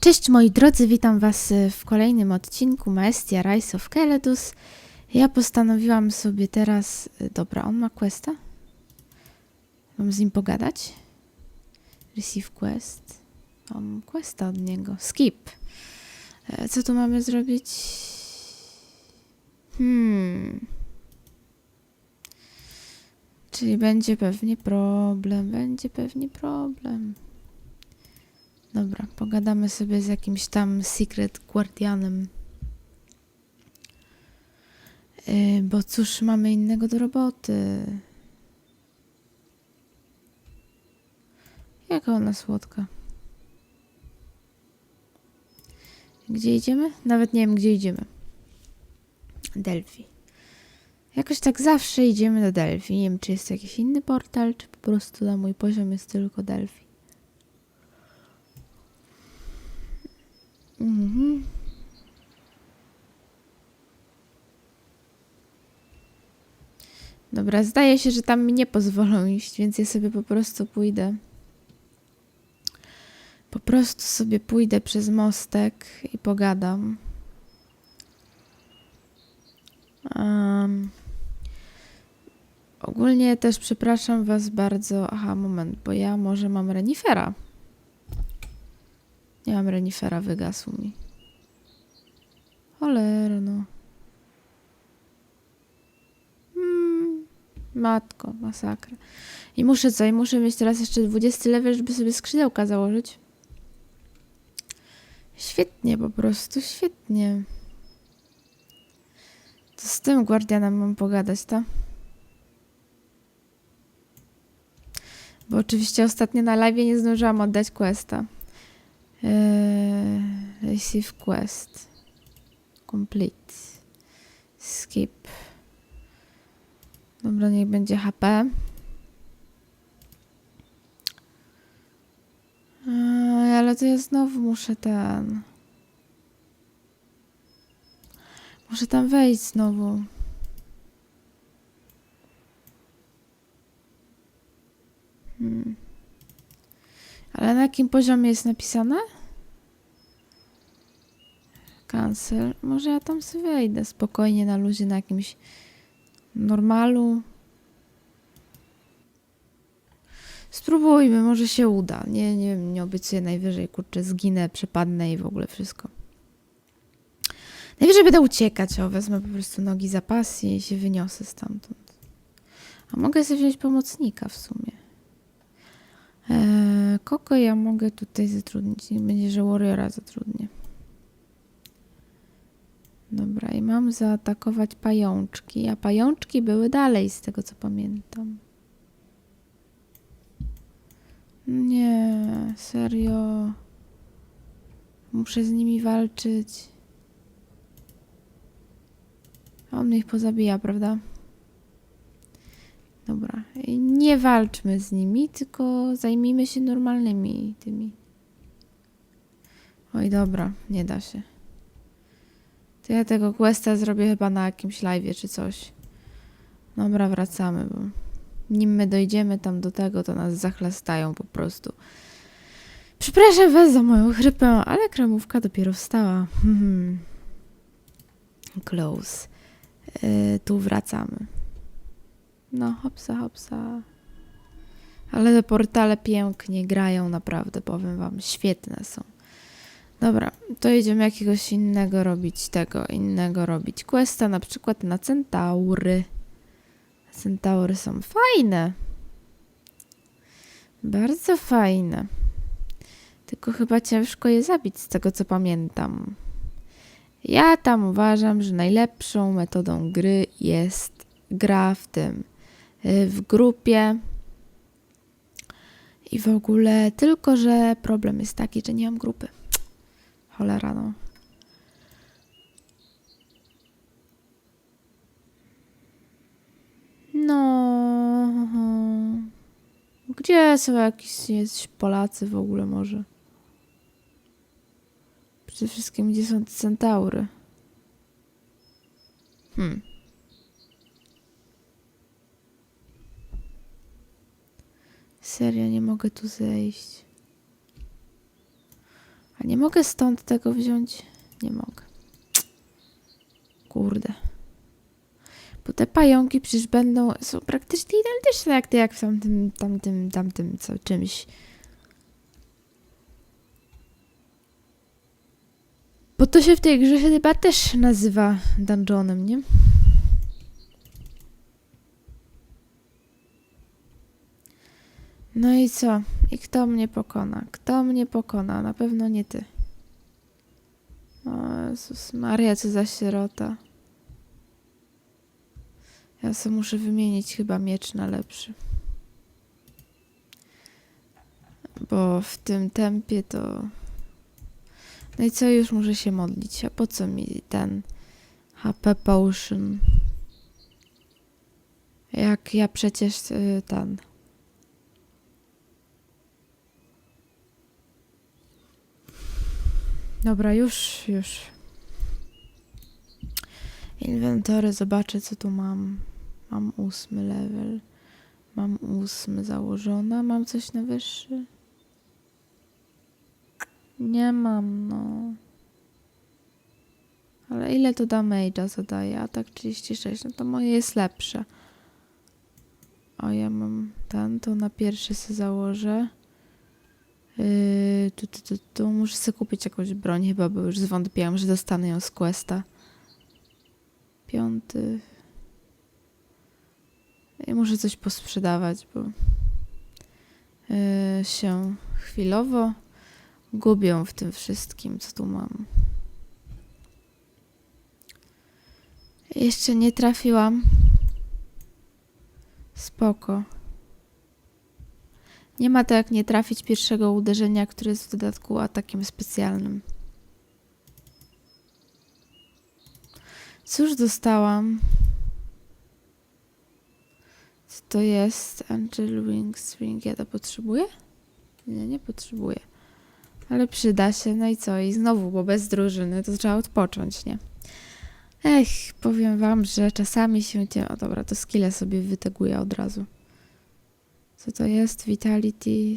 Cześć moi drodzy, witam was y, w kolejnym odcinku Maestia Rise of Keledus. Ja postanowiłam sobie teraz... y, Dobra, on ma questa? Mam z nim pogadać? Receive quest. Mam questa od niego. Skip. E, Co tu mamy zrobić? Hmm... Czyli będzie pewnie problem, będzie pewnie problem. Dobra, pogadamy sobie z jakimś tam Secret Guardianem. Yy, bo cóż, mamy innego do roboty. Jaka ona słodka. Gdzie idziemy? Nawet nie wiem, gdzie idziemy. Delphi. Jakoś tak zawsze idziemy do Delphi. Nie wiem, czy jest jakiś inny portal, czy po prostu na mój poziom jest tylko Delphi. Mhm. Dobra, zdaje się, że tam mi nie pozwolą iść, więc ja sobie po prostu pójdę. Po prostu sobie pójdę przez mostek i pogadam. Em, ogólnie też przepraszam Was bardzo. Aha, moment, bo ja może mam renifera. Nie mam renifera, wygasł mi. Cholera, no. Mm, matko, masakra. I muszę co? I muszę mieć teraz jeszcze 20 level, żeby sobie skrzydełka założyć. Świetnie, po prostu, świetnie. To z tym Guardianem mam pogadać, to? Bo oczywiście ostatnio na live nie zdążyłam oddać questa. Eee, receive quest. Complete. Skip. Dobra, niech będzie HP. Eee, ale to ja znowu muszę ten. Muszę tam wejść znowu. Hmm. Ale na jakim poziomie jest napisane? Cancel. Może ja tam sobie wejdę spokojnie na luzie na jakimś normalu. Spróbujmy, może się uda. Nie, nie, nie obiecuję najwyżej, kurczę, zginę, przepadnę i w ogóle wszystko. Najwyżej będę uciekać, o, wezmę po prostu nogi za pas i się wyniosę stamtąd. A mogę sobie wziąć pomocnika w sumie. Eee, kogo ja mogę tutaj zatrudnić? Niech będzie, że Warriora zatrudnię. Dobra, i mam zaatakować pajączki, a pajączki były dalej, z tego co pamiętam. Nie, serio. Muszę z nimi walczyć. A on mnie ich pozabija, prawda? Dobra. Nie walczmy z nimi, tylko zajmijmy się normalnymi tymi. Oj, dobra, nie da się. To ja tego questa zrobię chyba na jakimś live czy coś. Dobra, wracamy, bo nim my dojdziemy tam do tego, to nas zachlastają po prostu. Przepraszam was za moją chrypę, ale kremówka dopiero wstała. Close. Yy, tu wracamy. No, hopsa, hopsa. Ale te portale pięknie grają, naprawdę, powiem wam, świetne są. Dobra, to idziemy jakiegoś innego robić tego, innego robić questa, na przykład na centaury. Centaury są fajne. Bardzo fajne. Tylko chyba ciężko je zabić, z tego co pamiętam. Ja tam uważam, że najlepszą metodą gry jest gra w tym, w grupie. I w ogóle, tylko że problem jest taki, że nie mam grupy. Cholera, no. No. Gdzie są jakieś Polacy w ogóle może? Przede wszystkim, gdzie są centaury? Hmm. Serio, nie mogę tu zejść. A nie mogę stąd tego wziąć? Nie mogę. Kurde. Bo te pająki przecież będą, są praktycznie identyczne jak te, jak w tamtym, tamtym, tamtym co, czymś. Bo to się w tej grze chyba też nazywa dungeonem, nie? No i co? I kto mnie pokona? Kto mnie pokona? Na pewno nie ty. O Jezus Maria, co za sierota. Ja sobie muszę wymienić chyba miecz na lepszy. Bo w tym tempie to... No i co, już muszę się modlić. A po co mi ten HP potion? Jak ja przecież y, ten... Dobra, już, już. Inwentory, zobaczę co tu mam. Mam ósmy level. Mam ósmy założone. Mam coś na wyższy? Nie mam, no. Ale ile to damage'a zadaje? A tak 36, no to moje jest lepsze. O, ja mam ten, to na pierwszy se założę. Yy, tu, tu, tu, tu. Muszę sobie kupić jakąś broń chyba, bo już zwątpiłam, że dostanę ją z questa. Piąty. I muszę coś posprzedawać, bo yy, się chwilowo gubią w tym wszystkim, co tu mam. Jeszcze nie trafiłam. Spoko. Nie ma to jak nie trafić pierwszego uderzenia, które jest w dodatku atakiem specjalnym. Cóż dostałam? Co to jest? Angel Wings Ring. Ja to potrzebuję? Nie, nie potrzebuję. Ale przyda się. No i co? I znowu, bo bez drużyny to trzeba odpocząć, nie? Ech, powiem wam, że czasami się... O dobra, to skille sobie wyteguję od razu. Co to jest? Vitality.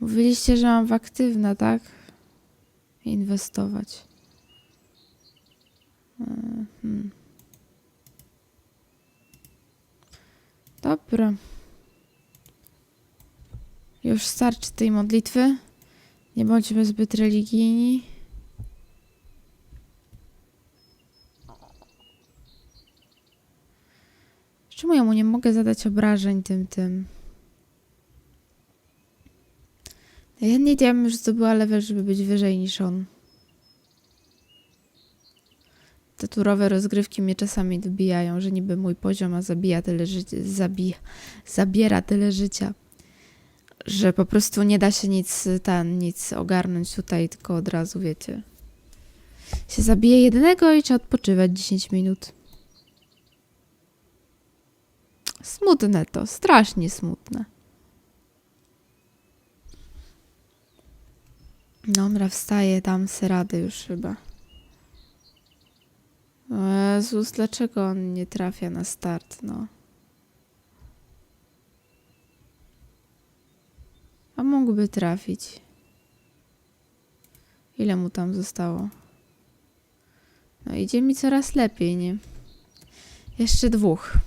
Mówiliście, że mam w aktywne, tak? Inwestować. Mhm. Dobra. Już starczy tej modlitwy. Nie bądźmy zbyt religijni. Czemu ja mu nie mogę zadać obrażeń tym, tym? Ja nie wiem, że zdobyła level, żeby być wyżej niż on. Te turowe rozgrywki mnie czasami dobijają, że niby mój poziom, a zabija tyle życia, zabija, zabiera tyle życia, że po prostu nie da się nic, ten, nic ogarnąć tutaj, tylko od razu, wiecie. Się zabije jednego i trzeba odpoczywać 10 minut. Smutne to, strasznie smutne. Dobra, wstaję, dam sobie radę już chyba. O Jezus, dlaczego on nie trafia na start, no? A mógłby trafić. Ile mu tam zostało? No idzie mi coraz lepiej, nie? Jeszcze dwóch.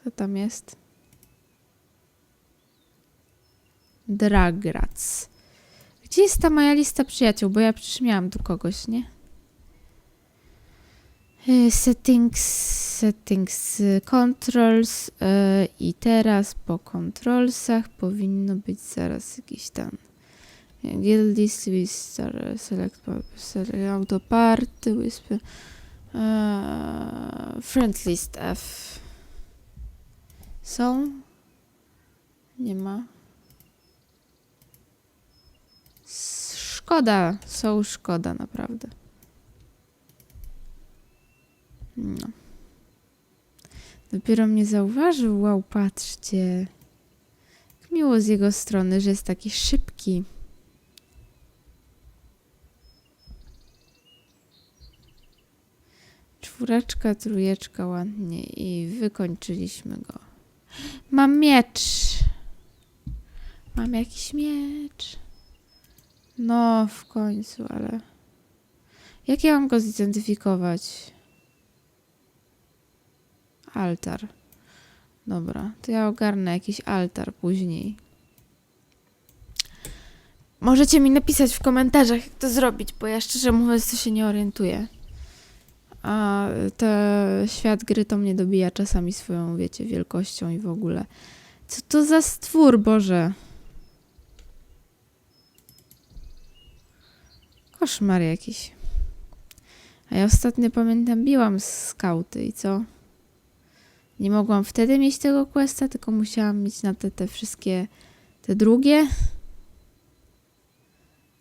Kto tam jest? Dragrac. Gdzie jest ta moja lista przyjaciół? Bo ja przecież miałam tu kogoś, nie? Y, Settings, settings, controls y, i teraz po controlsach powinno być zaraz jakiś tam guild list, whisper, select, auto party, whisper, uh, friend list F. Są? Nie ma. Szkoda, są szkoda, naprawdę. No. Dopiero mnie zauważył, wow, patrzcie. Miło z jego strony, że jest taki szybki. Czwóreczka, trójeczka, ładnie i wykończyliśmy go. Mam miecz. Mam jakiś miecz. No, w końcu, ale... Jak ja mam go zidentyfikować? Altar. Dobra, to ja ogarnę jakiś altar później. Możecie mi napisać w komentarzach, jak to zrobić, bo ja szczerze mówiąc to się nie orientuję. A te świat gry to mnie dobija czasami swoją, wiecie, wielkością i w ogóle. Co to za stwór, Boże? Koszmar jakiś. A ja ostatnio pamiętam, biłam skauty i co? Nie mogłam wtedy mieć tego questa, tylko musiałam mieć na te, te wszystkie, te drugie.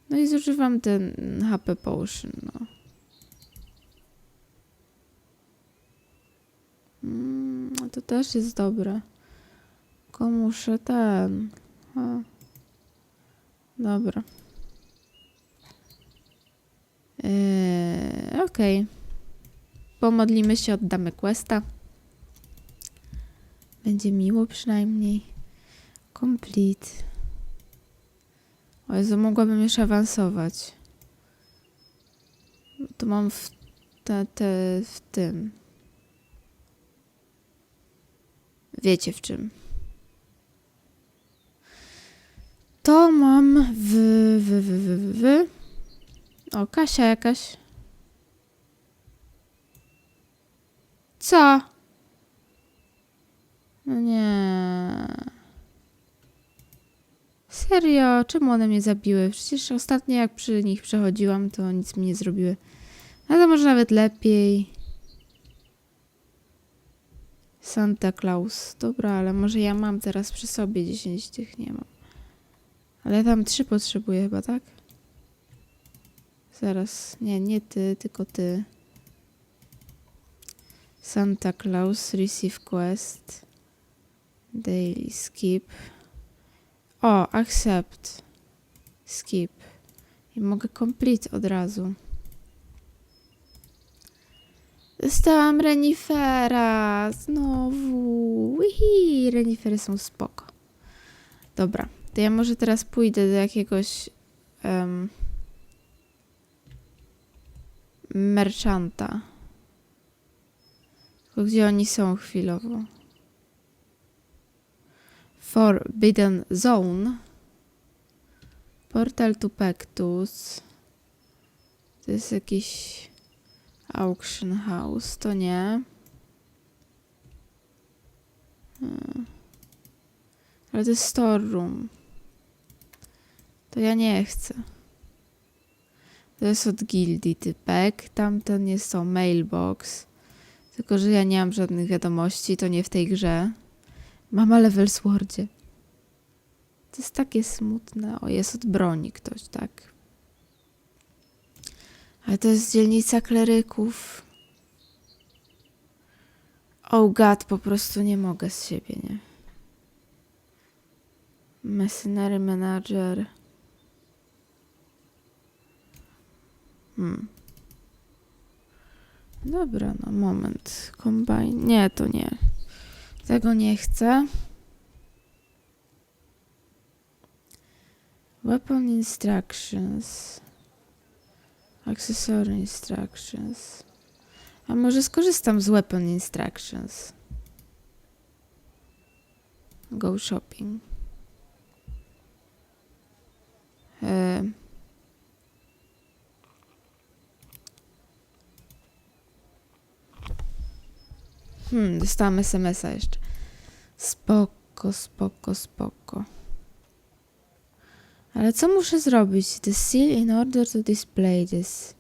No i zużywam ten HP Potion, no. To też jest dobre. Tylko muszę ten... A. Dobra. Eee, Okej. Pomodlimy się, oddamy questa. Będzie miło przynajmniej. Complete. O Jezu, mogłabym już awansować. To mam w, te, te, w tym. Wiecie w czym. To mam w, w, w, w, w, w. O, Kasia jakaś. Co? No nie. Serio? Czemu one mnie zabiły? Przecież ostatnio jak przy nich przechodziłam, to nic mi nie zrobiły. A to może nawet lepiej. Santa Claus. Dobra, ale może ja mam teraz przy sobie 10 tych nie mam. Ale tam trzy potrzebuję chyba, tak? Zaraz. Nie, nie ty, tylko ty. Santa Claus, receive quest. Daily skip. O, accept. Skip. I mogę complete od razu. Dostałam renifera. Znowu. Wihi, renifery są spoko. Dobra, to ja może teraz pójdę do jakiegoś em, merchanta. Tylko gdzie oni są chwilowo? Forbidden Zone. Portal to Pectus. To jest jakiś auction house. To nie. Hmm. Ale to jest storeroom. To ja nie chcę. To jest od gildii typek. Tamten jest to mailbox. Tylko, że ja nie mam żadnych wiadomości. To nie w tej grze. Mama level swordzie. To jest takie smutne. O, jest od broni ktoś, tak. Ale to jest dzielnica kleryków. Oh god, po prostu nie mogę z siebie, nie? Mercenary manager. Hmm. Dobra, no moment. Combine. Nie, to nie. Tego nie chcę. Weapon instructions. Accessory instructions. A może skorzystam z weapon instructions. Go shopping. E... Hmm, dostałam SMS-a jeszcze. Spoko, spoko, spoko. Ale co muszę zrobić? The seal in order to display this.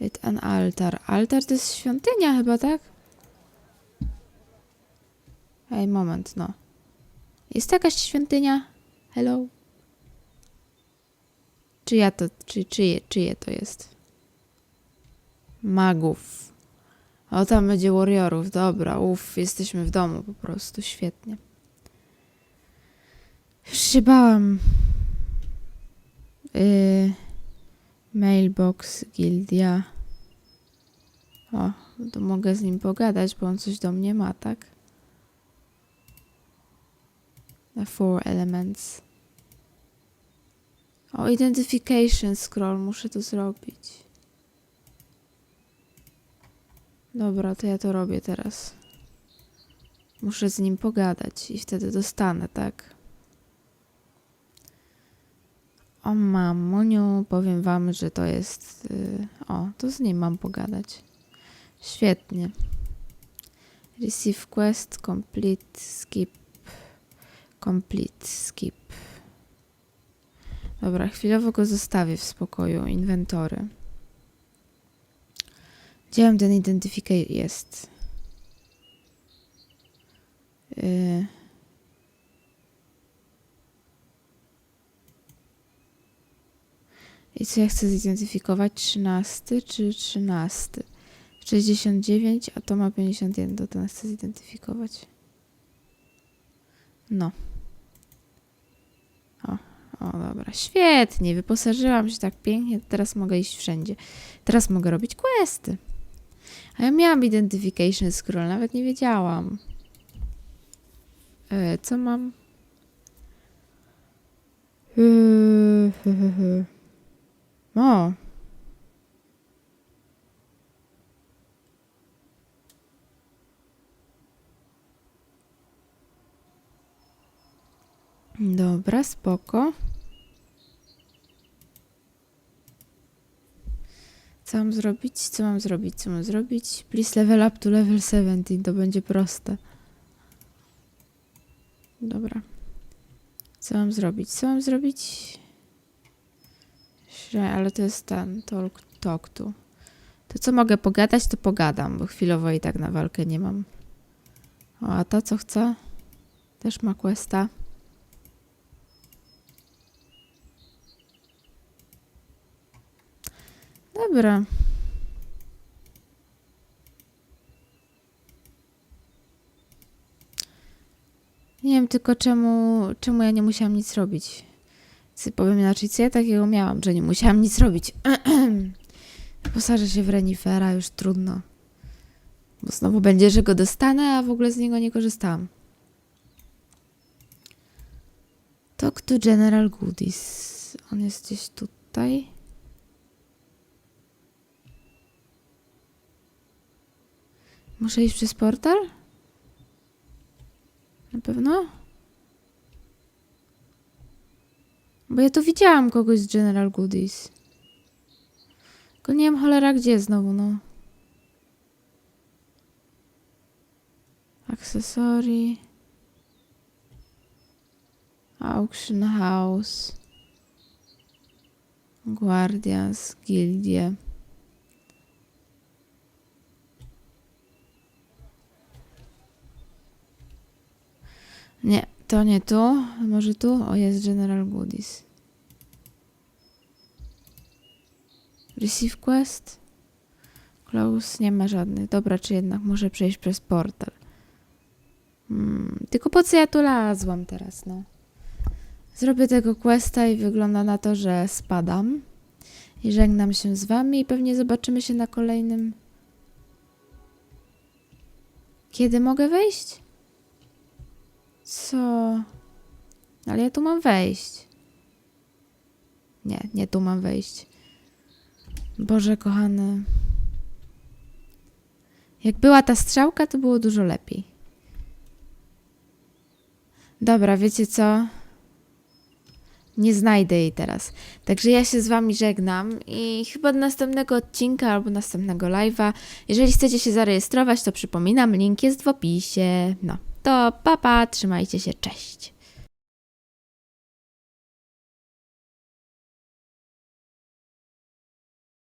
With an altar. Altar to jest świątynia chyba, tak? Ej, moment, no. Jest jakaś świątynia? Hello? Czyja to, czy, czyje, czyje to jest? Magów. O, tam będzie warriorów. Dobra, uff, jesteśmy w domu po prostu. Świetnie. Już się bałam. Yy, mailbox, gildia. O, to mogę z nim pogadać, bo on coś do mnie ma, tak? The four elements. O, identification scroll, muszę to zrobić. Dobra, to ja to robię teraz. Muszę z nim pogadać i wtedy dostanę, tak? O mamuniu, powiem wam, że to jest... y, O, to z nim mam pogadać. Świetnie. Receive quest, complete, skip. Complete, skip. Dobra, chwilowo go zostawię w spokoju. Inwentory. Gdzie ten identyfikator? Jest. Yy. I co ja chcę zidentyfikować? 13 czy 13? 69, a to ma 51, to ten chcę zidentyfikować. No. O, o dobra, świetnie, wyposażyłam się tak pięknie, teraz mogę iść wszędzie. Teraz mogę robić questy. A ja miałam identification scroll, nawet nie wiedziałam. E, co mam? Yy, hy, hy, hy. O. Dobra, spoko. Co mam zrobić? Co mam zrobić? Co mam zrobić? Please level up to level 17. To będzie proste. Dobra. Co mam zrobić? Co mam zrobić? Śre- Ale to jest ten talk, talk to. To co mogę pogadać, to pogadam, bo chwilowo i tak na walkę nie mam. O, a ta co chce? Też ma questa. Dobra. Nie wiem tylko czemu, czemu ja nie musiałam nic robić. Powiem inaczej, co ja takiego miałam, że nie musiałam nic robić. Posażę się w renifera, już trudno. Bo znowu będzie, że go dostanę, a w ogóle z niego nie korzystałam. Talk to General Goodies. On jest gdzieś tutaj. Muszę iść przez portal? Na pewno? Bo ja tu widziałam kogoś z General Goodies. Tylko nie wiem cholera gdzie znowu, no. Accessory. Auction House. Guardians, Gildie. Nie, to nie tu. Może tu? O, jest General Goodies. Receive quest? Close? Nie ma żadnych. Dobra, czy jednak muszę przejść przez portal? Hmm, tylko po co ja tu lazłam teraz, no? Zrobię tego questa i wygląda na to, że spadam. I żegnam się z wami i pewnie zobaczymy się na kolejnym... Kiedy mogę wejść? Co? Ale ja tu mam wejść. Nie, nie tu mam wejść. Boże kochany. Jak była ta strzałka, to było dużo lepiej. Dobra, wiecie co? Nie znajdę jej teraz. Także ja się z wami żegnam i chyba do następnego odcinka albo następnego live'a. Jeżeli chcecie się zarejestrować, to przypominam, link jest w opisie. No, to papa, pa, trzymajcie się, cześć.